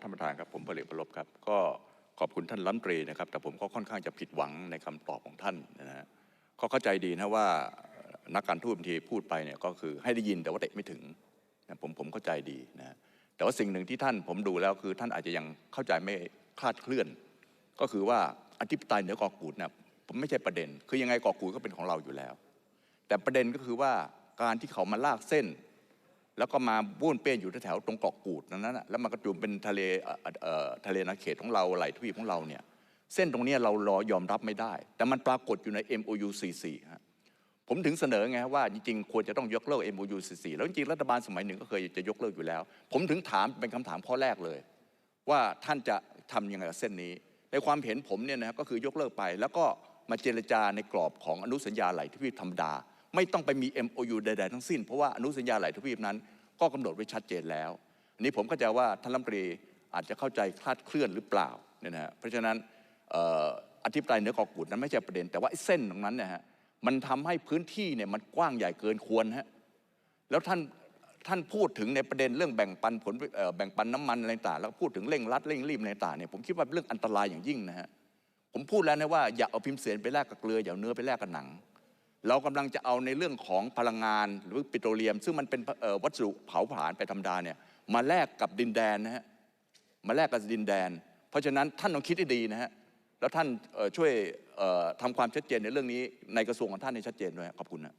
ท่านประธานครับผมพลเอกประลบครับ ก็ขอบคุณท่านรัฐมตรีนะครับ แต่ผมก็ค่อนข้างจะผิดหวังในคำตอบของท่านนะฮะก็เข้าใจดีนะว่านักการทูตบางทีพูดไปเนี่ยก็คือให้ได้ยินแต่ว่าเตะไม่ถึงนะผมผมเข้าใจดีนะฮะแต่ว่าสิ่งหนึ่งที่ท่านผมดูแล้วคือท่านอาจจะยังเข้าใจไม่คลาดเคลื่อน ก็คือว่าอธิปไตยเหนือกอกูดนะผมไม่ใช่ประเด็น คือยังไงกอกูดก็เป็นของเราอยู่แล้ว แต่ประเด็นก็คือว่าการที่เขามาลากเส้น แล้วก็มาบ้วนเปี้ยนอยู่แถวตรงเกาะกูดนั้นนะแล้วมันก็จุ่มเป็นทะเลเอ่อเอ่อทะเลนาเขตของเราไหลทวีปของเราเนี่ยเส้นตรงนี้เรารอยอมรับไม่ได้ แต่มันปรากฏอยู่ใน MOU 44ฮะผมถึงเสนอไงว่าจริงๆ ควรจะต้องยกเลิก MOU 44แล้วจริงๆรัฐบาลสมัยหนึ่งก็เคยจะยกเลิกอยู่แล้ว ผมถึงถามเป็นคำถามข้อแรกเลย ว่าท่านจะทำยังไงกับเส้นนี้ ในความเห็นผมเนี่ยนะก็คือยกเลิกไป แล้วก็มาเจรจาในกรอบของอนุสัญญาไหลทวีปธรรมดา ไม่ต้องไปมี MOU ใด ๆ ทั้งสิ้น เพราะว่าอนุสัญญาหลายทวีปนั้น ก็กำหนดไว้ชัดเจนแล้วอันนี้ผมเข้าใจว่าท่านรัฐมนตรีอาจจะเข้าใจคลาดเคลื่อนหรือเปล่าเนี่ยนะฮะเพราะฉะนั้นอธิปไตยเหนือกอกูดนั้นไม่ใช่ประเด็น แต่ว่าเส้นตรงนั้นเนี่ยฮะมันทำให้พื้นที่เนี่ยมันกว้างใหญ่เกินควรฮะแล้วท่านท่านพูดถึงในประเด็นเรื่องแบ่งปันผลแบ่งปันน้ำมันอะไรต่างแล้วพูดถึงเร่งรัดเร่งรีบอะไรต่างเนี่ยผมคิดว่าเรื่องอันตรายอย่างยิ่งนะฮะผมพูดแล้วนะว่าอย่าเอาพิมพ์เสียนไปแลกกับเกลืออย่าเนื้อไปแลกกับหนัง เรากำลังจะเอาในเรื่องของพลังงานหรือปิโตรเลียม ซึ่งมันเป็นวัสดุเผาผลาญไปธรรมดาเนี่ยมาแลกกับดินแดนนะฮะมาแลกกับดินแดน เพราะฉะนั้นท่านต้องคิดให้ดีนะฮะแล้วท่านช่วยเอ่อทำความชัดเจนในเรื่องนี้ในกระทรวงของท่านให้ชัดเจนด้วยขอบคุณนะ